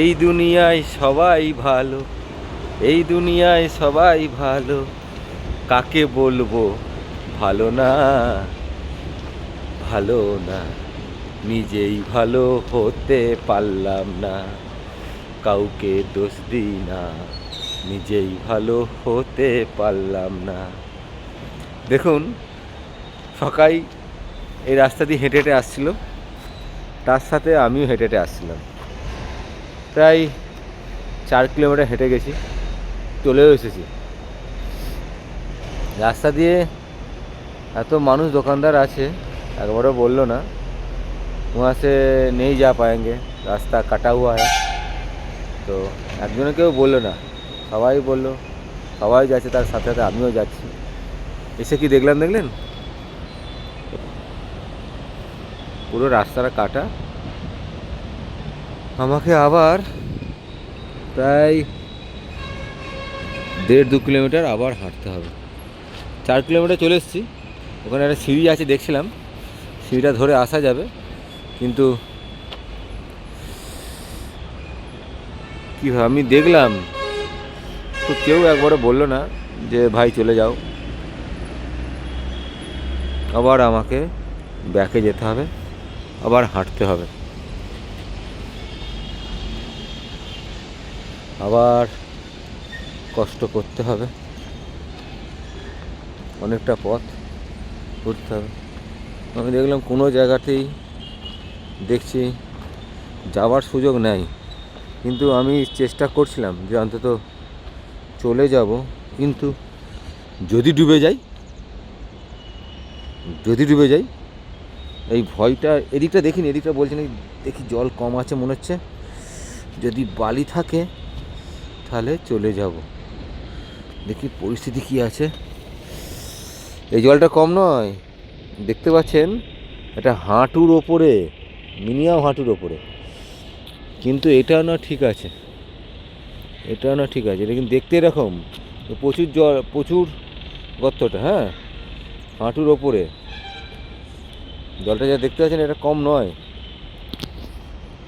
এই দুনিয়ায় সবাই ভালো, এই দুনিয়ায় সবাই ভালো, কাকে বলব ভালো না? ভালো না, নিজেই ভালো হতে পারলাম না, কাউকে দোষ দিই না, নিজেই ভালো হতে পারলাম না। দেখুন সকাই এই রাস্তা দিয়ে হেঁটে হেঁটে আসছিল, তার সাথে আমিও হেঁটে হেঁটে আসছিলাম। প্রায় চার কিলোমিটার হেঁটে গেছি চলেও এসেছি রাস্তা দিয়ে এত মানুষ দোকানদার আছে একবারও বললো না वहाँ से नहीं जा पाएंगे রাস্তা কাটা हुआ है তো একজনে কেউ বললো না সবাই বললো সবাই যাচ্ছে তার সাথে সাথে আমিও যাচ্ছি এসে কি দেখলেন দেখলেন পুরো রাস্তাটা কাটা আমাকে আবার প্রায় দেড় দু কিলোমিটার আবার হাঁটতে হবে। চার কিলোমিটার চলে এসেছি। ওখানে একটা সিঁড়ি আছে দেখছিলাম। সিঁড়িটা ধরে আসা যাবে। কিন্তু কীভাবে? আমি দেখলাম, তো কেউ একবারও বলল না যে, ভাই, চলে যাও। আবার আমাকে ব্যাকে যেতে হবে। আবার হাঁটতে হবে। আবার কষ্ট করতে হবে। অনেকটা পথ ঘুরতে হবে। আমি দেখলাম কোনো জায়গাতেই দেখছি যাওয়ার সুযোগ নেই। কিন্তু আমি চেষ্টা করছিলাম যে অন্তত চলে যাব। কিন্তু যদি ডুবে যাই, যদি ডুবে যাই, এই ভয়টা এদিকটা দেখিনি, এদিকটা বলছি না দেখি জল কম আছে মনে হচ্ছে। যদি বালি থাকে তাহলে চলে যাব। দেখি পরিস্থিতি কি আছে। এই জলটা কম নয়। দেখতে পাচ্ছেন, এটা হাঁটুর ওপরে, মিনিমাম হাঁটুর ওপরে। কিন্তু এটাও না ঠিক আছে। এটাও না ঠিক আছে। এটা কিন্তু দেখতে এরকম। প্রচুর জল, প্রচুর গর্তটা হ্যাঁ? হাঁটুর ওপরে। জলটা যা দেখতে পাচ্ছেন, এটা কম নয়।